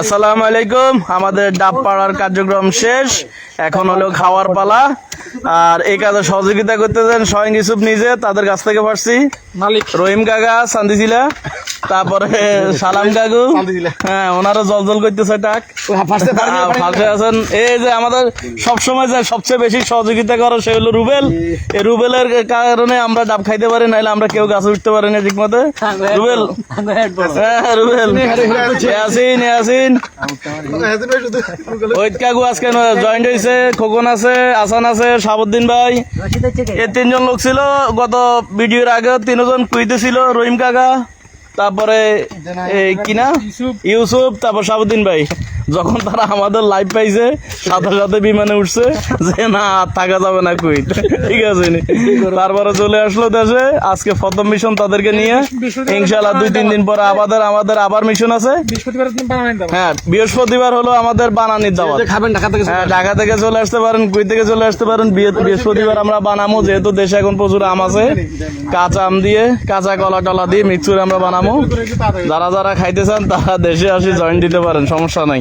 আসসালামু আলাইকুম। আমাদের ডাব পাড়ার কার্যক্রম শেষ। এখন হলো খাওয়ার পালা। আর এই কাজে সহযোগিতা করতেছেন স্বয়ং ইউসুফ নিজে তাদের কাছ থেকে পারছি রহিম কাকা চান্দিজিলা তারপরে সালাম কাকু। হ্যাঁ ওনারা জল জল করতেছে টাক। আহ, ফাঁসে আছেন। এই যে আমাদের সবসময় যে সবচেয়ে বেশি সহযোগিতা করে সে হলো রুবেল। এই রুবেলের কারণে আমরা ডাব খাইতে পারি নাহলে আমরা কেউ গাছে উঠতে পারি না ঠিক মতো রুবেল। হ্যাঁ রুবেল। ইয়াসিন ইয়াসিন। কাকু আজকে জয়েন্ট হয়েছে খোকন আছে আসান আছে সাবুদ্দিন ভাই। এই তিনজন লোক ছিল গত ভিডিওর আগে তিনজন কুইতে ছিল রহিম কাকা। তারপরে এই কিনা? ইউসুফ। তারপর সাবুদ্দিন ভাই। যখন তারা আমাদের লাইভ পাইছে সাথে সাথে বিমানে উঠছে যে না আর থাকা যাবে না কুইট ঠিক আছে তারপরে চলে আসলো দেশে আজকে প্রথম মিশন তাদেরকে নিয়ে। ইনশাল্লাহ দুই তিন দিন পরে আমাদের আমাদের আবার মিশন আছে। হ্যাঁ বৃহস্পতিবার হলো আমাদের বানানির দাওয়াত। খাবেন ঢাকা থেকে হ্যাঁ ঢাকা থেকে চলে আসতে পারেন কুই থেকে চলে আসতে পারেন বিয়ে- বৃহস্পতিবার আমরা বানামো যেহেতু দেশে এখন প্রচুর আম আছে। কাঁচা আম দিয়ে কাঁচা কলা টলা দিয়ে মিক্সুর আমরা বানামো। যারা যারা খাইতে চান তারা দেশে আসি জয়েন দিতে পারেন সমস্যা নাই।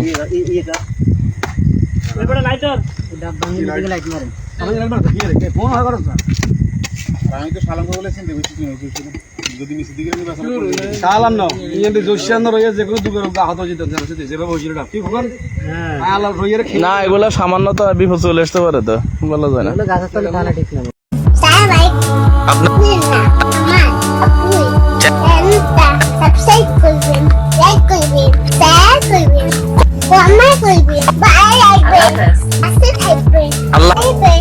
না? এগুলা সামান্য তো বিপদ চলে আসতে পারে তো। বলা যায় না। গাছের তলে খাওয়া ঠিক না। I like bread. I still hate bread. I like